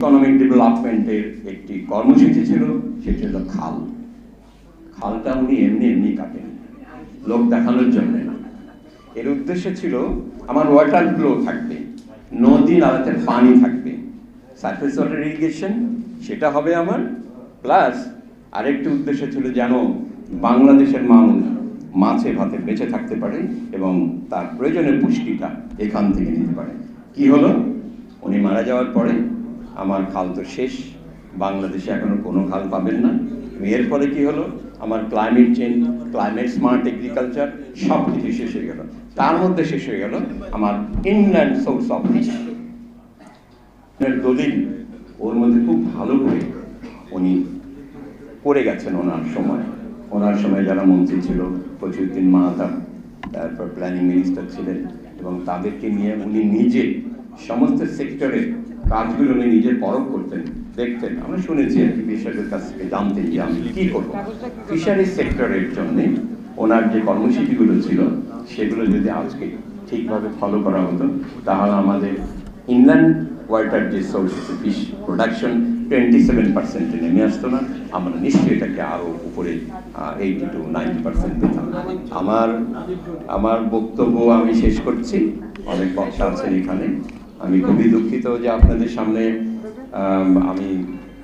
Economic ডেভেলপমেন্টের একটি কর্মসূচি ছিল সেটি হলো খাল। খালটা উনি এমনি এমনি কাটেন। লোক দেখানোর জন্য এর উদ্দেশ্য ছিল, আমার ওয়াটার ফ্লো থাকবে, নদী নালাতে পানি থাকবে সার্ফেস ওয়াটার ইরিগেশন সেটা হবে আমার। প্লাস আরেকটি উদ্দেশ্য ছিল যেন বাংলাদেশের মানুষ মাছে ভাতে বেঁচে থাকতে পারে এবং তার প্রয়োজনীয় পুষ্টিটা এখান থেকে নিতে পারে। কি হলো? উনি মারা যাওয়ার পরে আমার খাল তো শেষ, বাংলাদেশে এখনও কোনো খাল পাবেন না। এর ফলে কি হলো? আমার climate change climate smart agriculture সব কিছু শেষ হয়ে গেল। তার মধ্যে শেষ হয়ে গেল আমার ইনল্যান্ড সোর্স অফ দলিল, ওর মধ্যে খুব ভালো করে উনি করে গেছেন ওনার সময়। ওনার সময় যারা মন্ত্রী ছিল ফজলুদ্দিন মাহাতাব তারপর প্ল্যানিং মিনিস্টার ছিলেন, এবং তাদেরকে নিয়ে উনি নিজে সমস্ত সেক্টরের কাজগুলো উনি নিজে পরখ করতেন, দেখতেন। আমরা শুনেছি আর কি কৃষকের কাছ থেকে জানতেন যে আমি কি করব। ফিশারি সেক্টরের জন্য ওনার যে কর্মসূচিগুলো ছিল, সেগুলো যদি আজকে ঠিকভাবে ফলো করা হতো, তাহলে আমাদের ইনল্যান্ড ওয়াটার যে source fish production twenty seven পার্সেন্টে নেমে আসতো না। আমরা নিশ্চয়ই এটাকে আরও উপরে এইটি টু নাইনটি পার্সেন্ট পেতাম। আমার আমার বক্তব্য আমি শেষ করছি। অনেক বক্তা আছেন এখানে। আমি খুবই দুঃখিত যে আপনাদের সামনে, আমি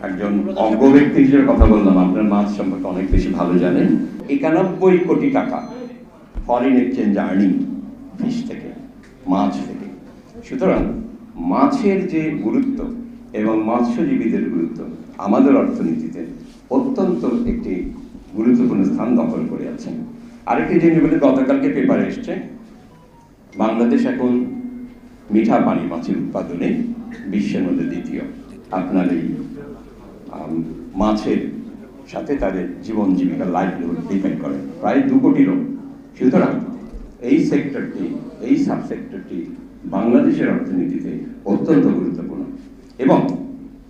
একজন অজ্ঞ ব্যক্তি হিসেবে কথা বললাম। আপনার মাছ সম্পর্কে অনেক বেশি ভালো জানেন। একানব্বই কোটি টাকা ফরেন এক্সচেঞ্জ আর্নিং ফিশ থেকে, মাছ থেকে। সুতরাং মাছের যে গুরুত্ব এবং মৎস্যজীবীদের গুরুত্ব আমাদের অর্থনীতিতে অত্যন্ত একটি গুরুত্বপূর্ণ স্থান দখল করে আছে আরেকটি জিনিস বলে, গতকালকে পেপারে এসছে, বাংলাদেশ এখন মিঠা পানি মাছের উৎপাদনে বিশ্বের মধ্যে দ্বিতীয়। আপনার এই মাছের সাথে তাদের জীবন জীবিকা লাইভলিহুড ডিপেন্ড করে। প্রায় দু কোটি লোক। সুতরাং এই সেক্টরটি এই সাব সেক্টরটি বাংলাদেশের অর্থনীতিতে অত্যন্ত গুরুত্বপূর্ণ। এবং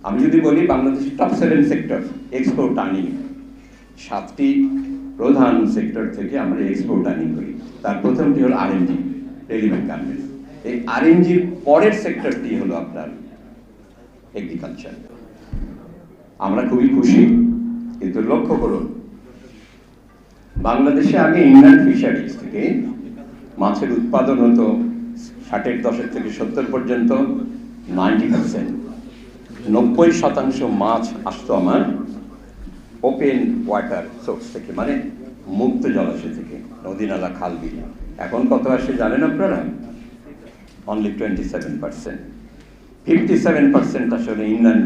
আমি যদি বলি বাংলাদেশের top seven sector export earning সাতটি প্রধান সেক্টর থেকে আমরা এক্সপোর্ট আর্নিং করি। তার প্রথমটি হলো আরএনজি রেডিমেড গার্মেন্টস এই আরএনজির পরের সেক্টরটি হলো আপনার এগ্রিকালচার আমরা খুবই খুশি, কিন্তু লক্ষ্য করুন, বাংলাদেশে আগে ইন্ডিয়ান ফিশারিজ থেকে মাছের উৎপাদন হতো ষাটের দশক থেকে সত্তর পর্যন্ত নাইনটি পার্সেন্ট নব্বই শতাংশ মাছ আসতো আমার ওপেন ওয়াটার সোর্স থেকে মানে মুক্ত জলাশয় থেকে নদী নালা খাল বিল। এখন কত আসে জানেন আপনারা? ফিফটি সেভেন পার্সেন্ট আসলে ইন্ডিয়ান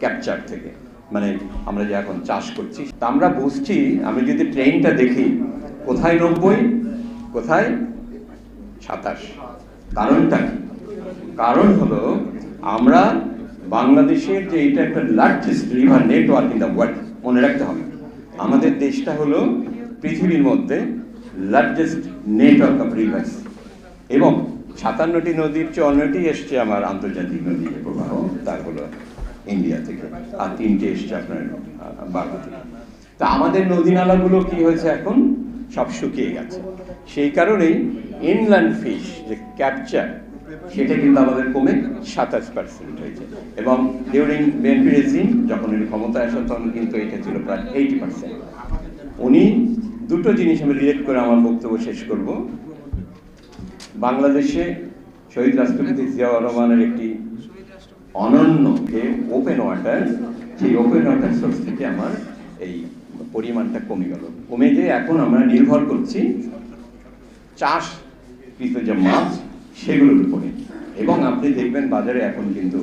ক্যাপচার থেকে। মানে আমরা যে এখন চাষ করছি, তা আমরা বুঝছি, আমি যদি ট্রেনটা দেখি, কোথায় নব্বই, কোথায় সাতাশ? কারণটা কি? কারণ হলো, আমরা বাংলাদেশের যে এটা একটা largest river network in the world মনে রাখতে হবে। আমাদের দেশটা হলো পৃথিবীর মধ্যে লার্জেস্ট নেটওয়ার্ক অফ রিভার্স এবং সাতান্নটি নদীর চেয়ে অন্যটি এসছে আমার আন্তর্জাতিক নদী প্রবাহ তার হলো ইন্ডিয়া থেকে। আর তিনটে এসছে আপনার বাংলা থেকে। তা আমাদের নদী নালাগুলো কি হয়েছে এখন? সব শুকিয়ে গেছে। সেই কারণেই ইনল্যান্ড ফিশ যে ক্যাপচার সেটা কিন্তু আমাদের কমে সাতাশ পার্সেন্ট হয়েছে। এবং ডিউরিং বিএনপি রেজিম যখন উনি ক্ষমতায় আসেন, তখন কিন্তু এটা ছিল প্রায় এইটি পার্সেন্ট উনি দুটো জিনিস আমি রিলেট করে আমার বক্তব্য শেষ করব। বাংলাদেশে শহীদ রাষ্ট্রপতি জিয়াউর রহমানের একটি অনন্য যে ওপেন ওয়াটার সেই ওপেন ওয়াটার সোর্স থেকে আমার এই পরিমাণটা কমে গেল। কমে যে এখন আমরা নির্ভর করছি চাষ চাষকৃত যে মাছ, সেগুলোর উপরে। এবং আপনি দেখবেন বাজারে এখন কিন্তু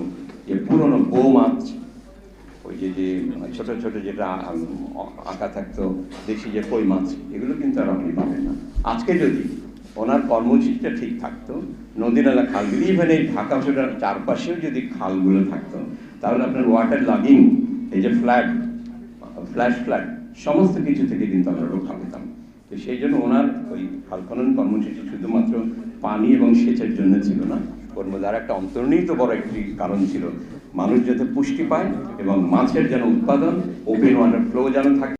যে পুরনো বউ মাছ, ওই যে যে ছোট ছোট যেটা আঁকা থাকতো, দেশি যে কই মাছ, এগুলো কিন্তু আর আপনি পাবেন না। আজকে যদি ওনার কর্মসূচিটা ঠিক থাকতো। নদী নালা খালগুলি ইভেন এই ঢাকা শহরের চারপাশেও যদি খালগুলো থাকতো, তাহলে আপনার ওয়াটার লাগিং এই যে ফ্ল্যাট ফ্ল্যাশ ফ্ল্যাট সমস্ত কিছু থেকে কিন্তু আমরা রক্ষা পেতাম। তো সেই জন্য ওনার ওই খাল খনন কর্মসূচি শুধুমাত্র পানি এবং সেচের জন্য ছিল না, ওর মধ্যে আর একটা অন্তর্নিহিত বড় একটি কারণ ছিল। মানুষ যাতে পুষ্টি পায় এবং মাছের যেন উৎপাদন ওপেন ওয়াটার ফ্লো যেন থাকে।